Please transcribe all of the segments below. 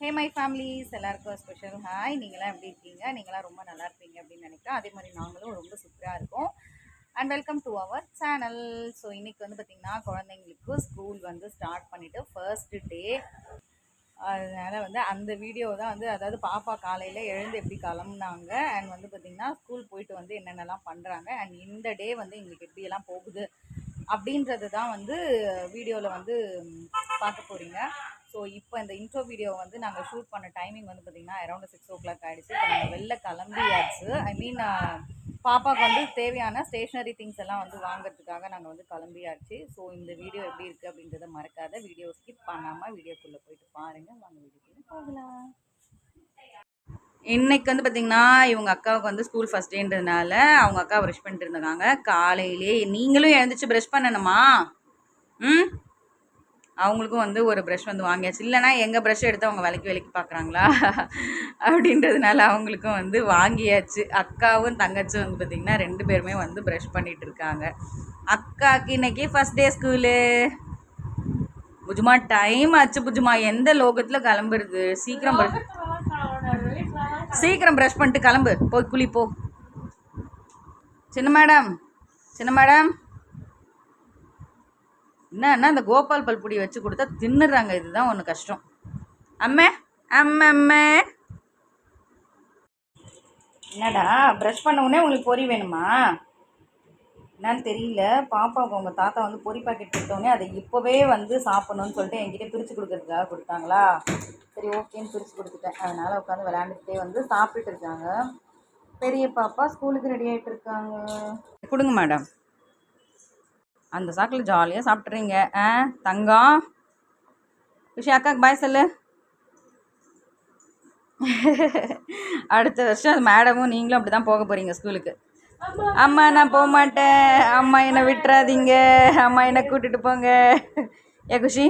Hey my families எல்லாருக்கும் special hi நீங்களாம் எப்படி இருக்கீங்க? நீங்களாம் ரொம்ப நல்லா இருப்பீங்க அப்படின்னு நினைக்கிறேன். அதே மாதிரி நாங்களும் ரொம்ப சூப்பராக இருக்கோம். And welcome to our channel so இன்னைக்கு வந்து பார்த்திங்கன்னா குழந்தைங்களுக்கு ஸ்கூல் வந்து ஸ்டார்ட் பண்ணிவிட்டு ஃபர்ஸ்ட்டு டே அதனால் வந்து அந்த வீடியோ தான் வந்து அதாவது பாப்பா காலையில் எழுந்து எப்படி கிளம்புனாங்க அண்ட் வந்து பார்த்திங்கன்னா ஸ்கூல் போயிட்டு வந்து என்னென்னலாம் பண்ணுறாங்க அண்ட் இந்த டே வந்து எங்களுக்கு எப்படியெல்லாம் போகுது அப்படின்றது தான் வந்து வீடியோவில் வந்து பார்க்க போகிறீங்க ஸோ இப்போ இந்த இன்ட்ரோ வீடியோ வந்து நாங்கள் ஷூட் பண்ண டைமிங் வந்து பார்த்திங்கன்னா அரௌண்ட் சிக்ஸ் ஓ கிளாக் ஆகிடுச்சு இப்போ நாங்கள் வெளில கிளம்பியாச்சு. ஐ மீன் பாப்பாவுக்கு வந்து தேவையான ஸ்டேஷ்னரி திங்ஸ் எல்லாம் வந்து வாங்குறதுக்காக நாங்கள் வந்து கிளம்பியாச்சு. ஸோ இந்த வீடியோ எப்படி இருக்குது அப்படின்றத மறக்காத. வீடியோ ஸ்கிப் பண்ணாமல் வீடியோக்குள்ளே போயிட்டு பாருங்கள் வாங்க வீடியோக்குள்ளே போகலாம். இன்னைக்கு வந்து பார்த்தீங்கன்னா இவங்க அக்காவுக்கு வந்து ஸ்கூல் ஃபஸ்ட் டேன்றதுனால அவங்க அக்கா ப்ரஷ் பண்ணிட்டு இருந்தாங்க. காலையிலே நீங்களும் எழுந்திரிச்சு ப்ரஷ் பண்ணணுமா? ம்? அவங்களுக்கும் வந்து ஒரு ப்ரஷ் வந்து வாங்கியாச்சு. இல்லைனா எங்கள் ப்ரஷ் எடுத்து அவங்க விலைக்கு விலைக்கு பார்க்குறாங்களா? அப்படின்றதுனால அவங்களுக்கும் வந்து வாங்கியாச்சு. அக்காவும் தங்கச்சும் வந்து பார்த்திங்கன்னா ரெண்டு பேருமே வந்து ப்ரஷ் பண்ணிகிட்டு இருக்காங்க. அக்காவுக்கு இன்றைக்கி ஃபஸ்ட் டே ஸ்கூலு புஜுமா டைம் ஆச்சு புஜுமா எந்த லோகத்தில் கிளம்புறது? சீக்கிரம் சீக்கிரம் ப்ரஷ் பண்ணிட்டு கிளம்பு. போய் குளி போ சின்ன மேடம் சின்ன மேடம் என்னன்னா இந்த கோபால் பல்புடி வச்சு கொடுத்தா தின்னுறாங்க இதுதான் ஒன்று கஷ்டம். அம்மே அம்மம்மே என்னடா ப்ரஷ் பண்ண உடனே உங்களுக்கு பொரி வேணுமா? என்னன்னு தெரியல. பாப்பாவுக்கு உங்கள் தாத்தா வந்து பொரி பாக்கெட் கொடுத்தோடனே அதை இப்போவே வந்து சாப்பிடணும்னு சொல்லிட்டு என்கிட்ட பிரித்து கொடுக்குறதுக்காக கொடுத்தாங்களா? சரி ஓகேன்னு பிரித்து கொடுத்துட்டேன். அதனால் உட்காந்து விளையாண்டுக்கிட்டே வந்து சாப்பிட்டுட்டு இருக்காங்க. பெரிய பாப்பா ஸ்கூலுக்கு ரெடி ஆகிட்டு இருக்காங்க. கொடுங்க மேடம் அந்த சாக்கில் ஜாலியாக சாப்பிட்றீங்க ஆ தங்கம் விஷயம் அக்காக்கு பாய் சொல்லு. அடுத்த வருஷம் அது மேடமும் நீங்களும் அப்படி தான் போக போகிறீங்க ஸ்கூலுக்கு அம்மா நான் போக மாட்டேன். அம்மா என்னை விட்டுறாதீங்க. அம்மா என்னை கூட்டிட்டு போங்க. ஏ குஷி?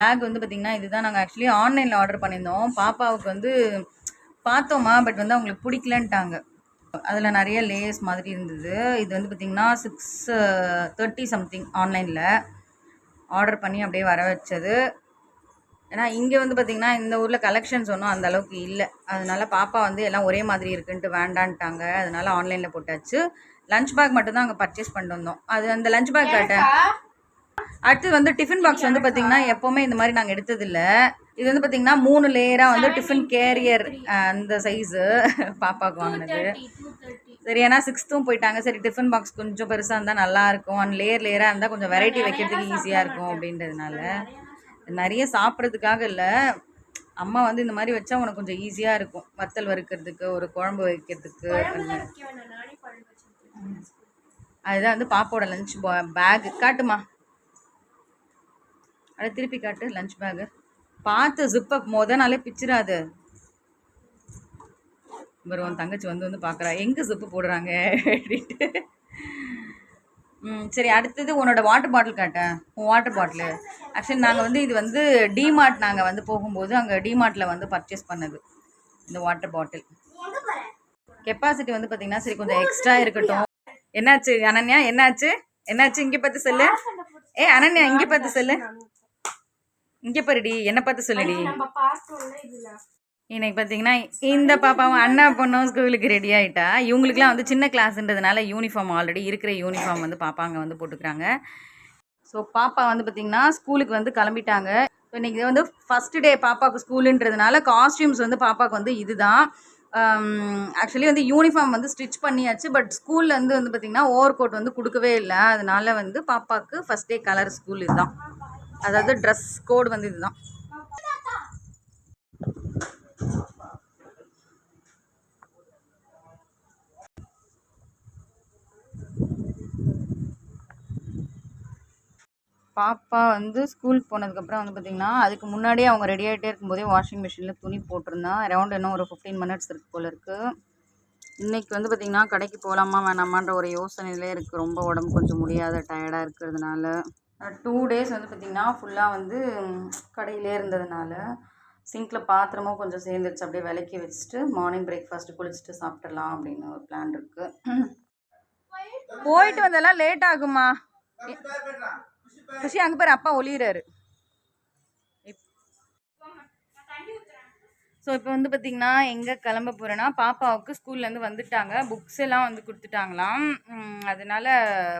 பேக் வந்து பார்த்திங்கன்னா இதுதான் நாங்கள் ஆக்சுவலி ஆன்லைனில் ஆர்டர் பண்ணியிருந்தோம். பாப்பாவுக்கு வந்து பார்த்தோமா பட் வந்து அவங்களுக்கு பிடிக்கலன்ட்டாங்க. அதில் நிறைய லேயர்ஸ் மாதிரி இருந்தது. இது வந்து பார்த்திங்கன்னா சிக்ஸ் தேர்ட்டி சம்திங் ஆன்லைனில் ஆர்டர் பண்ணி அப்படியே வர வச்சது. ஏன்னா இங்கே வந்து பார்த்திங்கன்னா இந்த ஊரில் கலெக்ஷன்ஸ் ஒன்றும் அந்த அளவுக்கு இல்லை. அதனால பாப்பா வந்து எல்லாம் ஒரே மாதிரி இருக்குன்ட்டு வேண்டான்ட்டாங்க. அதனால ஆன்லைனில் போட்டாச்சு. லஞ்ச் பேக் மட்டும் தான் அங்கே பர்ச்சேஸ் பண்ணிட்டு வந்தோம். அது அந்த லஞ்ச் பேக் காட்டேன் அடுத்து வந்து டிஃபன் பாக்ஸ் வந்து பார்த்தீங்கன்னா எப்போவுமே இந்த மாதிரி நாங்கள் எடுத்ததில்ல. இது வந்து பார்த்தீங்கன்னா மூணு லேயராக வந்து டிஃபன் கேரியர் அந்த சைஸு பாப்பாவுக்கு வாங்கினது. சரி ஏன்னா சிக்ஸ்த்தும் போயிட்டாங்க. சரி டிஃபன் பாக்ஸ் கொஞ்சம் பெருசாக இருந்தால் நல்லா இருக்கும். அண்ட் லேயர் லேயராக இருந்தால் கொஞ்சம் வெரைட்டி வைக்கிறதுக்கு ஈஸியாக இருக்கும் அப்படின்றதுனால. நிறைய சாப்பிட்றதுக்காக இல்லை. அம்மா வந்து இந்த மாதிரி வச்சா உனக்கு கொஞ்சம் ஈஸியாக இருக்கும். வத்தல் வறுக்கிறதுக்கு ஒரு குழம்பு வைக்கிறதுக்கு அதுதான் வந்து பாப்பாவோட லஞ்ச் பேக் காட்டுமா? அதை திருப்பி காட்டு லஞ்ச் பேகு பார்த்து ஜிப்பை மொத நாளே பிச்சிடாது இவர் உன் தங்கச்சி வந்து வந்து பார்க்குறா. எங்கே ஜிப்பு போடுறாங்க? அப்படின்ட்டு. ம் சரி அடுத்தது உன்னோட வாட்டர் பாட்டில் காட்டேன். உன் வாட்டர் பாட்டிலு ஆக்சுவலி நாங்கள் வந்து இது வந்து டிமார்ட் நாங்கள் வந்து போகும்போது அங்கே டிமார்ட்டில் வந்து பர்ச்சேஸ் பண்ணது. இந்த வாட்டர் பாட்டில் கெப்பாசிட்டி வந்து பார்த்தீங்கன்னா சரி கொஞ்சம் எக்ஸ்ட்ரா இருக்கட்டும். என்னாச்சு அனன்யா? என்னாச்சு? என்னாச்சு? இங்கே பார்த்து சொல்லு. ஏ அனன்யா இங்கே பார்த்து சொல்லு. இங்கே பாருடி என்ன பார்த்து சொல்லுடி. இன்னைக்கு பார்த்தீங்கன்னா இந்த பாப்பாவும் அண்ணா பொண்ணும் ஸ்கூலுக்கு ரெடி ஆகிட்டா இவங்களுக்குலாம் வந்து சின்ன கிளாஸ்ன்றதுனால யூனிஃபார்ம் ஆல்ரெடி இருக்கிற யூனிஃபார்ம் வந்து பாப்பாங்க வந்து போட்டுக்கிறாங்க. ஸோ பாப்பா வந்து பார்த்திங்கன்னா ஸ்கூலுக்கு வந்து கிளம்பிட்டாங்க. ஸோ இன்றைக்கி வந்து ஃபஸ்ட்டு டே பாப்பாவுக்கு ஸ்கூலுன்றதுனால காஸ்டியூம்ஸ் வந்து பாப்பாவுக்கு வந்து இதுதான். ஆக்சுவலி வந்து யூனிஃபார்ம் வந்து ஸ்டிச் பண்ணியாச்சு பட் ஸ்கூல்லேருந்து வந்து பார்த்திங்கன்னா ஓவர் கோட் வந்து கொடுக்கவே இல்லை. அதனால வந்து பாப்பாவுக்கு ஃபஸ்ட் டே கலர் ஸ்கூல் இதுதான். அதாவது ட்ரெஸ் கோட் வந்து இதுதான். பாப்பா வந்து ஸ்கூல் போனதுக்கப்புறம் வந்து பார்த்திங்கன்னா அதுக்கு முன்னாடியே அவங்க ரெடி ஆகிட்டே இருக்கும்போதே வாஷிங் மிஷினில் துணி போட்டிருந்தான் அரௌண்ட் இன்னும் ஒரு ஃபிஃப்டீன் மினிட்ஸ் இருக்குது போல் இருக்குது இன்றைக்கி வந்து பார்த்திங்கன்னா கடைக்கு போகலாமா வேணாமான்ற ஒரு யோசனையிலே இருக்குது ரொம்ப உடம்பு கொஞ்சம் முடியாத டயர்டாக இருக்கிறதுனால. டூ டேஸ் வந்து பார்த்திங்கன்னா ஃபுல்லாக வந்து கடையிலே இருந்ததுனால சிங்கில் பாத்திரமும் கொஞ்சம் சேர்ந்துருச்சு அப்படியே விளக்கி வச்சுட்டு மார்னிங் பிரேக்ஃபாஸ்ட்டு குளிச்சுட்டு சாப்பிட்றலாம் அப்படின்னு ஒரு பிளான் இருக்குது போயிட்டு வந்தெல்லாம் லேட் ஆகுமா குஷி அங்கே பேர் அப்பா ஒளிகிறாரு ஸோ இப்போ வந்து பார்த்திங்கன்னா எங்கே கிளம்ப போகிறேன்னா பாப்பாவுக்கு ஸ்கூல்லேருந்து வந்துட்டாங்க. புக்ஸ் எல்லாம் வந்து கொடுத்துட்டாங்களாம். அதனால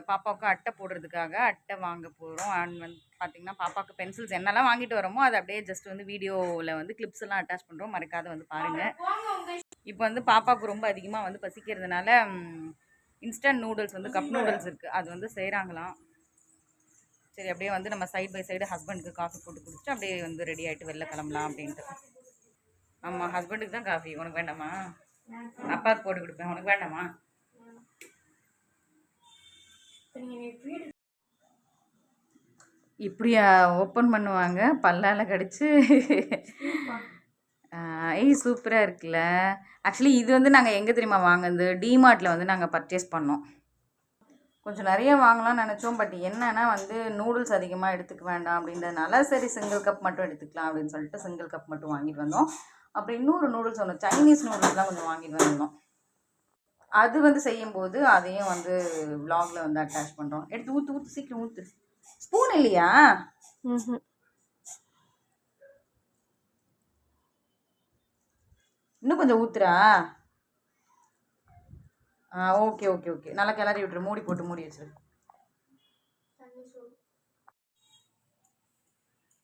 பாப்பாவுக்கு அட்டை போடுறதுக்காக அட்டை வாங்க போகிறோம் அண்ட் வந்து பார்த்திங்கன்னா பாப்பாவுக்கு பென்சில்ஸ் என்னெல்லாம் வாங்கிட்டு வரோமோ அதை அப்படியே ஜஸ்ட் வந்து வீடியோவில் வந்து கிளிப்ஸ் எல்லாம் அட்டாச் பண்ணுறோம் மறக்காத வந்து பாருங்கள் இப்போ வந்து பாப்பாவுக்கு ரொம்ப அதிகமாக வந்து பசிக்கிறதுனால இன்ஸ்டன்ட் நூடுல்ஸ் வந்து கப் நூடுல்ஸ் இருக்குது அது வந்து செய்கிறாங்களாம் சரி அப்படியே வந்து நம்ம சைட் பை சைடு ஹஸ்பண்டுக்கு காஃபி போட்டு குடிச்சிட்டு அப்படியே வந்து ரெடி ஆகிட்டு வெளில கிளம்பலாம் அப்படின்ட்டு. ஆமாம் ஹஸ்பண்டுக்கு தான் காஃபி உனக்கு வேண்டாமா? அப்பாவுக்கு போட்டு கொடுப்பேன். உனக்கு வேண்டாமா? இப்படியா ஓப்பன் பண்ணுவாங்க. பல்லால கடிச்சு. ஏய் சூப்பராக இருக்குல்ல. ஆக்சுவலி இது வந்து நாங்கள் எங்கே தெரியுமா வாங்குனது? டிமார்ட்டில் வந்து நாங்கள் பர்ச்சேஸ் பண்ணோம். கொஞ்சம் நிறைய வாங்கலாம்னு நினச்சோம். பட் என்னன்னா வந்து நூடுல்ஸ் அதிகமாக எடுத்துக்க வேண்டாம் அப்படின்றதுனால சரி சிங்கிள் கப் மட்டும் எடுத்துக்கலாம் அப்படின்னு சொல்லிட்டு சிங்கிள் கப் மட்டும் வாங்கிட்டு வந்தோம். அப்புறம் இன்னொரு நூடுல்ஸ் ஒன்று சைனீஸ் நூடுல்ஸ்லாம் கொஞ்சம் வாங்கிட்டு வந்தோம் அது வந்து செய்யும்போது அதையும் வந்து vlogல வந்து அட்டாச் பண்ணுறோம் எடுத்து ஊற்று ஊற்று சீக்கிரம் ஊற்று ஸ்பூன் இல்லையா? இன்னும் கொஞ்சம் ஊத்துறா? ஆ ஓகே ஓகே ஓகே நல்லா கிளறி விட்டுரு. மூடி போட்டு மூடி வச்சிரு.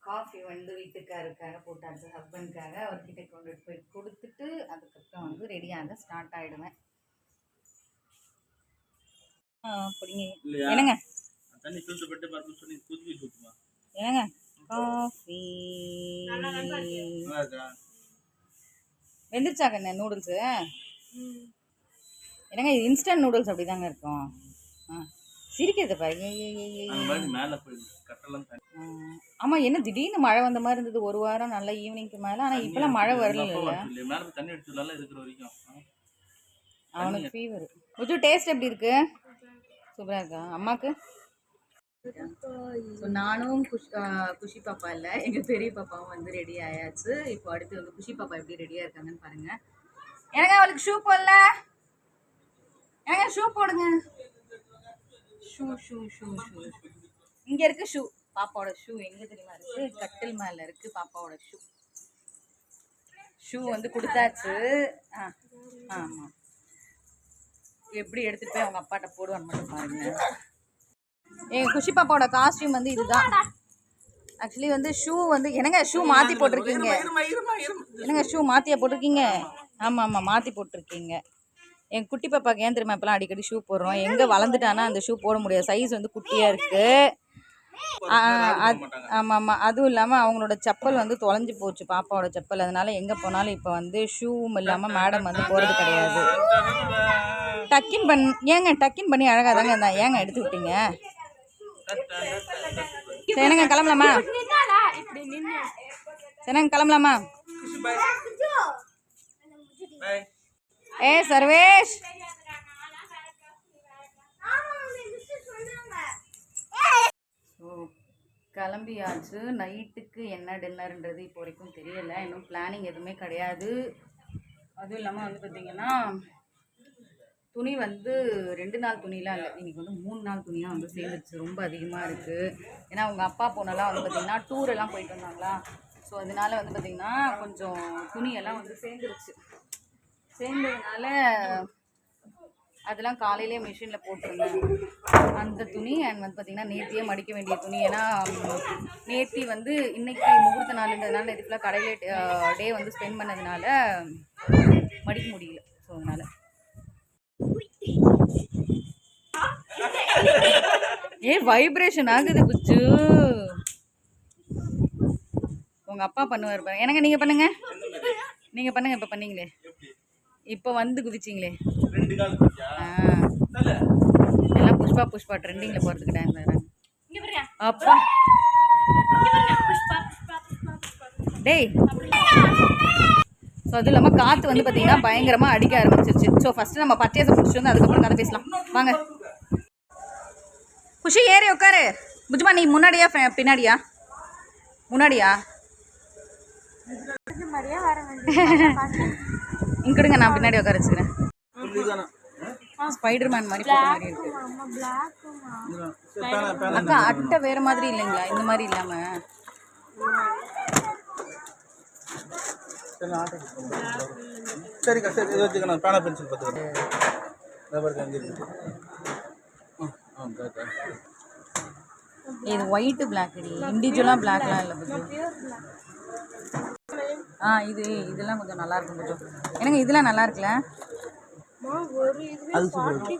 காஃபி வந்து வீட்டுக்காருக்காக போட்டாச்சு ஹஸ்பண்டுக்காக அவர்கிட்ட கொண்டுட்டு போய் கொடுத்துட்டு அதுக்கப்புறம் வந்து ரெடியாக ஸ்டார்ட் ஆகிடுவேன் ஆ பிடிங்க. இல்லையா? என்னங்க? என்னங்க? காஃபி. நல்லா இருக்கா. வெந்துருச்சா கண்ணு நூடுல்ஸு என்னங்க இது இன்ஸ்டன்ட் நூடுல்ஸ் அப்படி தாங்க இருக்கும்? சிரிக்கிறது பாரு. ஏய், ஏய், ஏய், ஏய், அந்த ஏய். மாதிரி மேலே போயிடுது கட்டெல்லாம் தண்ணி. ஆ. ஆமா என்ன திடீர்னு மழை வந்த மாதிரி இருந்தது. ஒரு வாரம் நல்லா ஈவினிங்க்கு மேல. ஆனா இப்பெல்லாம் மழை வரல. அவனுக்கு ஃபீவர் கொஞ்சம் டேஸ்ட் எப்படி இருக்கு? சூப்பரா இருக்கா? அம்மாக்கு? ஸோ நானும் குஷ் குஷி பாப்பா இல்லை. எங்கள் பெரிய பாப்பாவும் வந்து ரெடி ஆயாச்சு. இப்போ அடுத்து வந்து குஷி பாப்பா எப்படி ரெடியாக இருக்காங்கன்னு பாருங்க. எனக்கு அவளுக்கு ஷூ போடல? ஏங்க ஷூ போடுங்க. Shoe shoe shoe shoe. இங்கே இருக்கு ஷூ. பாப்பாவோட ஷூ எங்கே தெரியுமா இருக்கு? கட்டில் மேலே இருக்கு பாப்பாவோட ஷூ. ஷூ வந்து கொடுத்தாச்சு. ஆ ஆமாம் எப்படி எடுத்துட்டு போய் அவங்க அப்பாட்ட போடுவான்னு மட்டும் பாருங்க. எங்க குஷி பாப்பாவோட காஸ்டியூம் வந்து இதுதான். ஆக்சுவலி வந்து ஷூ வந்து என்னங்க ஷூ மாத்தி போட்டிருக்கீங்க? என்னங்க ஷூ மாத்தியா போட்டிருக்கீங்க? ஆமா ஆமா மாத்தி போட்டிருக்கீங்க. என் குட்டி பாப்பாக்கு ஏன் தெரியுமா இப்பெல்லாம் அடிக்கடி ஷூ போடுறோம்? எங்க வளர்ந்துட்டானா அந்த ஷூ போட முடியாது. சைஸ் வந்து குட்டியா இருக்கு. ஆ, அது- ஆமா ஆமா. அதுவும் இல்லாம அவங்களோட செப்பல் வந்து தொலைஞ்சு போச்சு பாப்பாவோட செப்பல். அதனால எங்க போனாலும் இப்போ வந்து ஷூவும் இல்லாம மேடம் வந்து போறது கிடையாது. டக்கின் பண் ஏங்க டக்கின் பண்ணி அழகா தாங்க இருந்தா? ஏங்க எடுத்து விட்டீங்க? சரி என்னங்க கிளம்பலாமா? சரிங்க கிளம்பலாமா? ஏ சர்வேஷ். ஸோ கிளம்பியாச்சு. நைட்டுக்கு என்ன டின்னர்ன்றது இப்போ வரைக்கும் தெரியலை. இன்னும் பிளானிங் எதுவுமே கிடையாது. அதுவும் இல்லாமல் வந்து பார்த்திங்கன்னா துணி வந்து ரெண்டு நாள் துணிலாம் இல்லை. இன்றைக்கி வந்து மூணு நாள் துணியாக வந்து சேர்ந்துருச்சு ரொம்ப அதிகமாக இருக்குது ஏன்னா அவங்க அப்பா போனெல்லாம் வந்து பார்த்திங்கன்னா டூரெல்லாம் போயிட்டு வந்தாங்களா? ஸோ அதனால வந்து பார்த்திங்கன்னா கொஞ்சம் துணியெல்லாம் வந்து சேர்ந்துருச்சு சேர்ந்ததுனால அதெல்லாம் காலையிலே மிஷினில் போட்டிருந்தேன். அந்த துணி அண்ட் வந்து பார்த்திங்கன்னா நேத்தியே மடிக்க வேண்டிய துணி. ஏன்னா ம், நேத்தி வந்து இன்னைக்கு முகூர்த்த நாளுன்றதுனால இதுக்குள்ள கடையிலே டே வந்து ஸ்பெண்ட் பண்ணதுனால மடிக்க முடியல. ஸோ அதனால். ஏ வைப்ரேஷன் ஆகுது புச்சு உங்கள் அப்பா பண்ணுவார் பாருங்க என்னங்க நீங்கள் பண்ணுங்கள் நீங்கள் பண்ணுங்கள் இப்போ பண்ணீங்களே. இப்போ வந்து குதிச்சிங்களே. ரெண்டு கால் எல்லாம் புஷ்பா புஷ்பா ட்ரெண்டிங்கில் போகிறதுக்கு டைம் தரேன் அப்பா. டேய். ஸோ அதுவும் இல்லாமல் காற்று வந்து பார்த்தீங்கன்னா பயங்கரமாக அடிக்க ஆரம்பிச்சிருச்சு. ஸோ ஃபஸ்ட்டு நம்ம பர்ச்சேஸை முடிச்சுட்டு வந்து அதுக்கப்புறம் கதை பேசலாம். வாங்க. குஷி ஏறி உட்காரு. புஜ்மா நீ முன்னாடியா ஃப- பின்னாடியா? முன்னாடியா? இங்கிடுங்க நான் பின்னாடி உட்கார வச்சுக்கிறேன். இதுதானா ஸ்பைடர் மேன் மாதிரி போட்ட இருக்கு. அக்கா அட்டை வேற மாதிரி இல்லைங்களா? இந்த மாதிரி இல்லாம. சரிக்கா சரி இது நான் பேனா பென்சில் பார்த்துக்கிறேன் ரப்பர் அங்கே இருக்குது ஆ ஆ கரெக்டா இது ஒயிட்டு பிளாக்டி இண்டிவிஜுவலாக பிளாக்லாம் இல்லை ஆ இது இதெல்லாம் கொஞ்சம் நல்லா இருக்கும் புஜு எனக்கு இதெல்லாம் நல்லா இருக்குல்ல அது அது.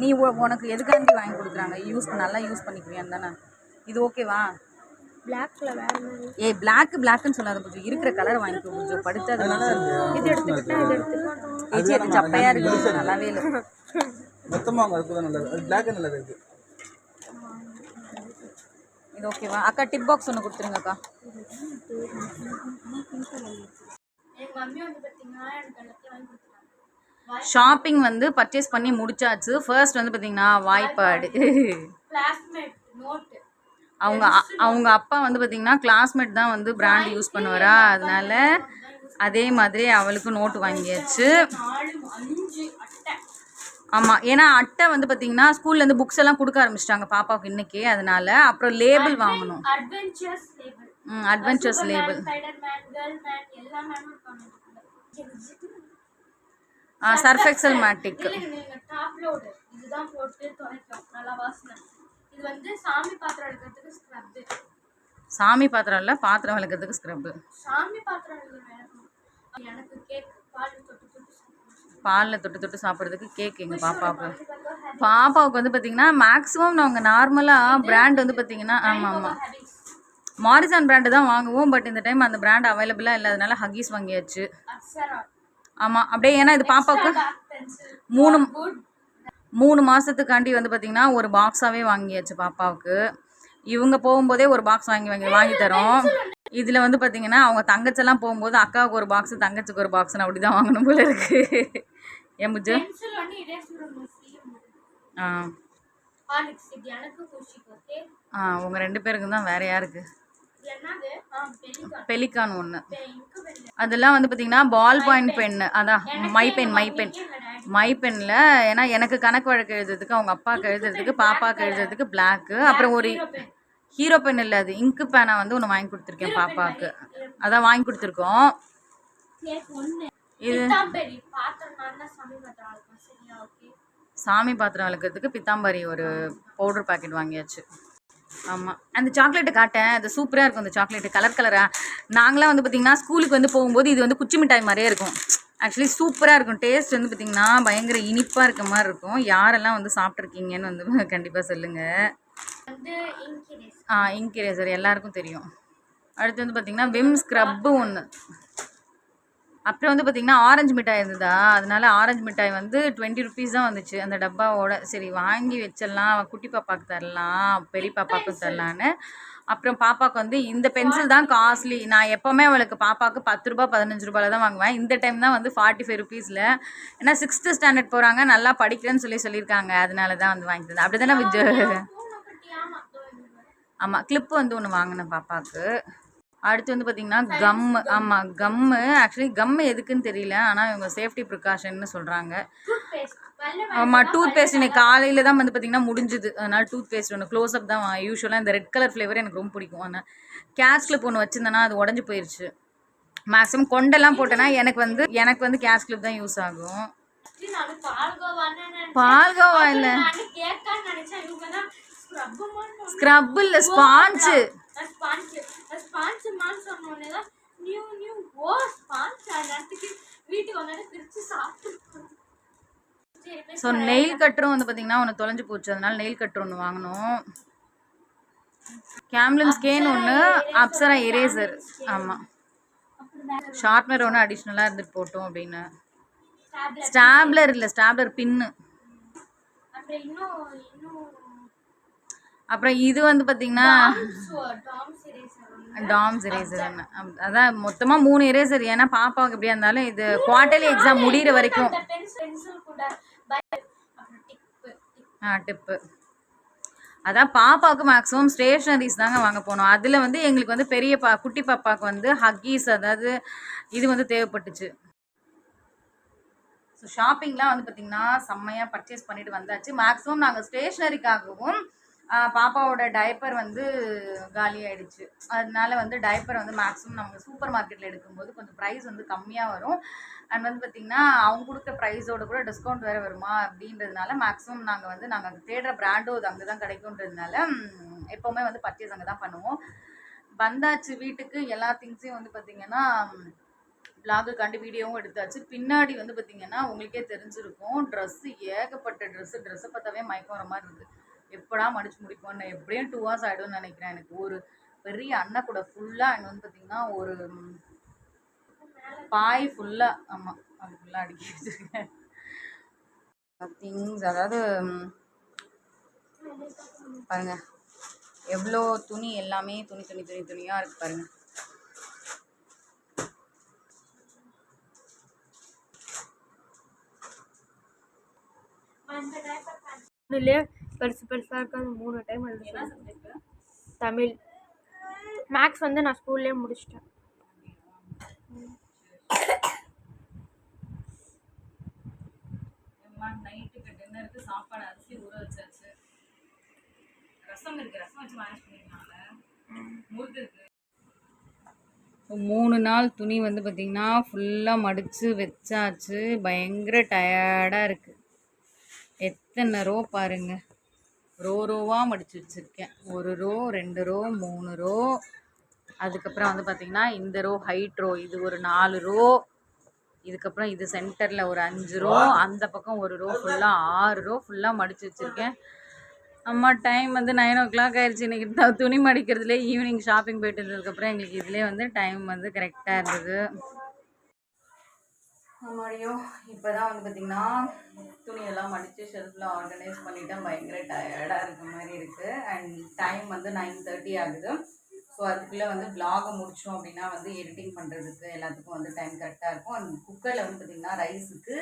நீ உனக்கு எதுக்காண்டி வாங்கி கொடுக்குறாங்க? யூஸ் நல்லா யூஸ் பண்ணிக்குவியான்னு தானே. இது ஓகேவா? ஏய் பிளாக் பிளாக்னு சொல்லாத புஜு. இருக்கிற கலர் வாங்கிக்கோ புஜு. படுத்தது இது எடுத்துக்கிட்டா இது அது சப்பையா இருக்கு. நல்லாவே இல்லை. மொத்தமாக தான் நல்லது அது பிளாக் நல்லது இருக்குது இது ஓகேவா? அக்கா டிப் பாக்ஸ் ஒன்று கொடுத்துருங்கக்கா. ஷாப்பிங் வந்து பர்ச்சேஸ் பண்ணி முடிச்சாச்சு. ஃபர்ஸ்ட் வந்து பார்த்தீங்கன்னா வாய்ப்பாடு அவங்க அ- அவங்க அப்பா வந்து பார்த்தீங்கன்னா கிளாஸ்மேட் தான் வந்து பிராண்ட் யூஸ் பண்ணுவாரா? அதனால அதே மாதிரி அவளுக்கு நோட்டு வாங்கியாச்சு. ஆமாம் ஏன்னா அட்டை வந்து பார்த்தீங்கன்னா ஸ்கூல்லேருந்து புக்ஸ் எல்லாம் கொடுக்க ஆரம்பிச்சிட்டாங்க பாப்பாவுக்கு இன்னைக்கு அதனால அப்புறம் லேபிள் வாங்கணும். அட்வென்ச்சர்ஸ் லேபிள் ம் அட்வென்ச்சர்ஸ் லேபிள் இருப்பாங்க. சர்ஃபெக்சல் மேட்டிக் இல்லைங்க நீங்க டாப் லோடு இதுதான் போட்டு துடைக்கும் நல்லா வாசனை. இது வந்து சாமி பாத்திரம் எடுக்கிறதுக்கு ஸ்க்ரப் சாமி பாத்திரம் இல்லை பாத்திரம் விளக்கிறதுக்கு ஸ்க்ரப்பு சாமி பாத்திரம் எனக்கு கேக் பால் தொட்டு. பாலில் தொட்டு தொட்டு சாப்பிட்றதுக்கு கேக் எங்கள் பாப்பாவுக்கு. வந்து பாப்பாவுக்கு வந்து பார்த்தீங்கன்னா மேக்ஸிமம் நாங்கள் நார்மலாக பிராண்ட் வந்து பார்த்தீங்கன்னா ஆமாம் ஆமாம் மாரிசான் பிராண்டு தான் வாங்குவோம் பட் இந்த டைம் அந்த பிராண்ட் அவைலபிளாக இல்லாதனால ஹக்கீஸ் வாங்கியாச்சு. ஆமாம் அப்படியே ஏன்னா இது பாப்பாவுக்கு மூணு மூணு மாதத்துக்காண்டி வந்து பார்த்திங்கன்னா ஒரு பாக்ஸாகவே வாங்கியாச்சு பாப்பாவுக்கு. இவங்க போகும்போதே ஒரு பாக்ஸ் வாங்கி வாங்கி வாங்கி தரோம். இதில் வந்து பார்த்திங்கன்னா அவங்க தங்கச்செல்லாம் போகும்போது அக்காவுக்கு ஒரு பாக்ஸ் தங்கச்சிக்கு ஒரு பாக்ஸ்னு அப்படி தான் வாங்கணும் போல இருக்கு. ஏன் சுரணும் ஆ. ஆ உங்கள் ரெண்டு பேருக்கு தான் வேறு யாருக்கு? பெலிகான். ஒன்று பென் அதெல்லாம் வந்து பார்த்திங்கன்னா பால் பாயிண்ட் பென்னு அதான். My pen my pen my பென்னில் ஏன்னா எனக்கு கணக்கு வழக்கு எழுதுறதுக்கு அவங்க அப்பாவுக்கு எழுதுறதுக்கு பாப்பாவுக்கு எழுதுறதுக்கு பிளாக்கு அப்புறம் ஒரு ஹீரோ பென் இல்லை அது இங்கு பேனா வந்து ஒன்று வாங்கி கொடுத்துருக்கேன் பாப்பாவுக்கு அதான் வாங்கி கொடுத்துருக்கோம். இது சாமி பாத்திரம் விளக்கிறதுக்கு பித்தாம்பரி ஒரு பவுடர் பாக்கெட் வாங்கியாச்சு. ஆமாம் அந்த சாக்லேட்டை காட்டேன். அது சூப்பராக இருக்கும் அந்த சாக்லேட்டு கலர் கலராக நாங்களாம் வந்து பார்த்திங்கன்னா ஸ்கூலுக்கு வந்து போகும்போது இது வந்து குச்சி மிட்டாய் மாதிரியே இருக்கும். ஆக்சுவலி சூப்பராக இருக்கும். டேஸ்ட் வந்து பார்த்திங்கன்னா பயங்கர இனிப்பாக இருக்க மாதிரி இருக்கும். யாரெல்லாம் வந்து சாப்பிட்ருக்கீங்கன்னு வந்து கண்டிப்பாக சொல்லுங்கள் ஆ இங்க் இரேசர் எல்லாருக்கும் தெரியும். அடுத்து வந்து பார்த்திங்கன்னா விம் ஸ்க்ரப்பு ஒன்று அப்புறம் வந்து பார்த்திங்கன்னா ஆரஞ்சு மிட்டாய் இருந்ததா? அதனால ஆரஞ்சு மிட்டாய் வந்து டுவெண்ட்டி ருபீஸ் தான் வந்துச்சு. அந்த டப்பாவோட சரி வாங்கி வச்சிடலாம். குட்டி பாப்பாவுக்கு தரலாம் பெரிய பாப்பாவுக்கும் தரலான்னு. அப்புறம் பாப்பாவுக்கு வந்து இந்த பென்சில் தான் காஸ்ட்லி நான் எப்போவுமே அவளுக்கு பாப்பாவுக்கு பத்து ரூபா பதினஞ்சு ரூபாயில் தான் வாங்குவேன். இந்த டைம் தான் வந்து ஃபார்ட்டி ஃபைவ் ருபீஸில் ஏன்னா சிக்ஸ்த்து ஸ்டாண்டர்ட் போகிறாங்க நல்லா படிக்கிறேன்னு சொல்லி சொல்லியிருக்காங்க. அதனால தான் வந்து வாங்கி தந்தேன் அப்படி தானே ஆமாம் கிளிப்பு வந்து ஒன்று வாங்கினேன் பாப்பாவுக்கு. அடுத்து வந்து பார்த்திங்கன்னா கம்மு ஆமாம் கம்மு ஆக்சுவலி கம்மு எதுக்குன்னு தெரியல ஆனால் இவங்க சேஃப்டி ப்ரிகாஷன்னு சொல்கிறாங்க ஆமாம் டூத் பேஸ்ட் இன்னைக்கு காலையில் தான் வந்து பார்த்திங்கன்னா முடிஞ்சுது. அதனால் டூத் பேஸ்ட் ஒன்று க்ளோஸ் அப் தான் யூஸ்வலாக இந்த ரெட் கலர் ஃப்ளேவர் எனக்கு ரொம்ப பிடிக்கும். ஆனால் கேஷ் கிளிப் ஒன்று வச்சுருந்தேன்னா அது உடஞ்சி போயிடுச்சு மேக்ஸிமம் கொண்டெல்லாம் போட்டேன்னா எனக்கு வந்து எனக்கு வந்து கேஷ் கிளிப் தான் யூஸ் ஆகும். பால்கோவா இல்லை. ஸ்க்ரப் இல்லை ஸ்பாஞ்சு ஸ்பாஞ்ச் ஸ்பாஞ்சுமான்னு சொன்னோடனே தான் நியூ நியூ ஓ ஸ்பாஞ்ச் நேரத்துக்கு வீட்டுக்கு வந்தோடனே பிரிச்சு சாப்பிட்டு ஸோ நெயில் கட்டரும் வந்து பார்த்திங்கன்னா ஒன்று தொலைஞ்சு போச்சு. அதனால நெயில் கட்டர் ஒன்று வாங்கினோம். கேம்லின் ஸ்கேன் ஒன்று அப்சரா எரேசர் ஆமாம் ஷார்ப்னர் ஒன்று அடிஷ்னலாக இருந்துட்டு போட்டோம் அப்படின்னு. ஸ்டாப்லர் இல்லை ஸ்டாப்லர் பின்னு அப்புறம் இன்னும் இன்னும் அப்புறம் இது வந்து பார்த்திங்கன்னா டாம்ஸ் எரேசர் அதான் மொத்தமாக மூணு எரேசர் ஏன்னா பாப்பாவுக்கு எப்படியா இருந்தாலும் இது குவார்டர்லி எக்ஸாம் முடிகிற வரைக்கும். டிப்பு ஆ டிப்பு அதான் பாப்பாவுக்கு மேக்ஸிமம் ஸ்டேஷ்னரிஸ் தாங்க வாங்க போனோம். அதில் வந்து எங்களுக்கு வந்து பெரிய பா குட்டி பாப்பாவுக்கு வந்து ஹக்கீஸ் அதாவது இது வந்து தேவைப்பட்டுச்சு. ஸோ ஷாப்பிங்லாம் வந்து பார்த்திங்கன்னா செம்மையாக பர்ச்சேஸ் பண்ணிட்டு வந்தாச்சு. மேக்ஸிமம் நாங்கள் ஸ்டேஷ்னரிக்காகவும் பாப்பாவோட டைப்பர் வந்து காலி ஆயிடுச்சு. அதனால வந்து டைப்பர் வந்து மேக்ஸிமம் நம்ம சூப்பர் மார்க்கெட்டில் எடுக்கும்போது கொஞ்சம் ப்ரைஸ் வந்து கம்மியாக வரும். அண்ட் வந்து பார்த்திங்கன்னா அவங்க கொடுக்குற ப்ரைஸோட கூட டிஸ்கவுண்ட் வேறு வருமா அப்படின்றதுனால மேக்ஸிமம் நாங்கள் வந்து நாங்கள் தேடுற பிராண்டும் அது அங்கே தான் கிடைக்குன்றதுனால எப்போவுமே வந்து பர்ச்சேஸ் அங்கே தான் பண்ணுவோம். வந்தாச்சு வீட்டுக்கு எல்லா திங்ஸையும் வந்து பார்த்திங்கன்னா விலாகுக்காண்டி வீடியோவும் எடுத்தாச்சு. பின்னாடி வந்து பார்த்திங்கன்னா உங்களுக்கே தெரிஞ்சிருக்கும் ட்ரெஸ்ஸு ஏகப்பட்ட ட்ரெஸ்ஸு ட்ரெஸ்ஸை பார்த்தாவே மயக்கம் வர மாதிரி இருக்குது எப்படா மடிச்சு முடிப்போம்? எப்படியும் டூ ஹவர்ஸ் ஆகிடும்னு நினைக்கிறேன். எனக்கு ஒரு பெரிய அண்ணன் கூட ஃபுல்லாக அங்கே வந்து பார்த்திங்கன்னா ஒரு பாய் ஃபுல்லாக ஆமாம் அது ஃபுல்லாக அடுக்கி வச்சுருக்கேன். திங்ஸ் அதாவது பாருங்க. எவ்வளோ துணி எல்லாமே துணி துணி துணி துணியாக இருக்குது பாருங்க. அந்த பெருசு பெருசாக இருக்கு. அது மூணு டைம் எழுத தமிழ். மேக்ஸ் வந்து நான் ஸ்கூல்லேயே முடிச்சிட்டேன். நைட்டுக்கு டின்னருக்கு சாப்பாடு அரிசி ஊற வச்சாச்சு. ரசம் இருக்கு. ரசம் வச்சு மேனேஜ் பண்ணிக்கலாம்ல. முறுக்கு இருக்கு. மூணு நாள் துணி வந்து பார்த்திங்கன்னா ஃபுல்லாக மடித்து வச்சாச்சு. பயங்கர டயர்டாக இருக்குது எத்தனை ரோ பாருங்க. ரோ ரோவாக மடித்து வச்சுருக்கேன். ஒரு ரோ ரெண்டு ரோ மூணு ரோ. அதுக்கப்புறம் வந்து பார்த்திங்கன்னா இந்த ரோ ஹைட் ரோ இது ஒரு நாலு ரோ. இதுக்கப்புறம் இது சென்டரில் ஒரு அஞ்சு ரோ. அந்த பக்கம் ஒரு ரோ ஃபுல்லாக ஆறு ரோ ஃபுல்லாக மடித்து வச்சுருக்கேன். அம்மா டைம் வந்து நைன் ஓ கிளாக் ஆயிடுச்சு இன்றைக்கி த- துணி மடிக்கிறதுலே ஈவினிங் ஷாப்பிங் போயிட்டு இருந்ததுக்கப்புறம் எங்களுக்கு இதுலேயே வந்து டைம் வந்து கரெக்டாக இருந்தது. மறுபடியும் இப்போ தான் வந்து பார்த்திங்கன்னா துணியெல்லாம் மடித்து ஷெல்ஃபில் ஆர்கனைஸ் பண்ணிவிட்டேன் பயங்கர டயர்டாக இருக்க மாதிரி இருக்குது அண்ட் டைம் வந்து நைன் தேர்ட்டி ஆகுது. ஸோ அதுக்குள்ளே வந்து vlog-அ முடித்தோம் அப்படின்னா வந்து எடிட்டிங் பண்ணுறதுக்கு எல்லாத்துக்கும் வந்து டைம் கரெக்டாக இருக்கும். அண்ட் குக்கரில் வந்து பார்த்திங்கன்னா ரைஸுக்கு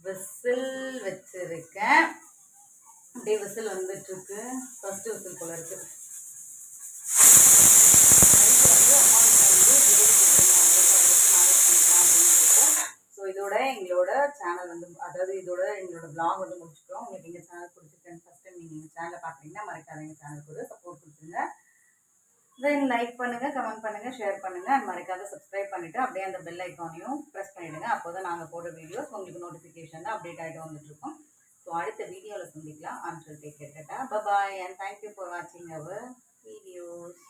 விசில் வச்சுருக்கேன். அப்படியே விசில் வந்துட்டுருக்கு ஃபஸ்ட்டு விசில் போல இருக்குது ஸோ இதோட எங்களோட சேனல் வந்து அதாவது இதோட எங்களோட பிளாக் வந்து முடிச்சுக்கிறோம். உங்களுக்கு எங்கள் சேனல் பிடிச்சிருக்கேன்னு ஃபஸ்ட் டைம் நீங்கள் எங்கள் சேனலை பார்க்குறீங்கன்னா மறக்காத எங்கள் சேனலுக்கு ஒரு சப்போர்ட் கொடுத்துருங்க. தென் லைக் பண்ணுங்கள் கமெண்ட் பண்ணுங்கள் ஷேர் பண்ணுங்கள் அண்ட் மறக்காத சப்ஸ்கிரைப் பண்ணிவிட்டு அப்படியே அந்த பெல் ஐக்கானையும் ப்ரெஸ் பண்ணிவிடுங்க அப்போ தான் நாங்கள் போடுற வீடியோஸ் உங்களுக்கு நோட்டிஃபிகேஷன் தான் அப்டேட் ஆகிட்டு வந்துட்டுருக்கோம் ஸோ அடுத்த வீடியோவில் சந்திக்கலாம். Until take care bye bye and thank you for வாட்சிங் அவர் வீடியோஸ்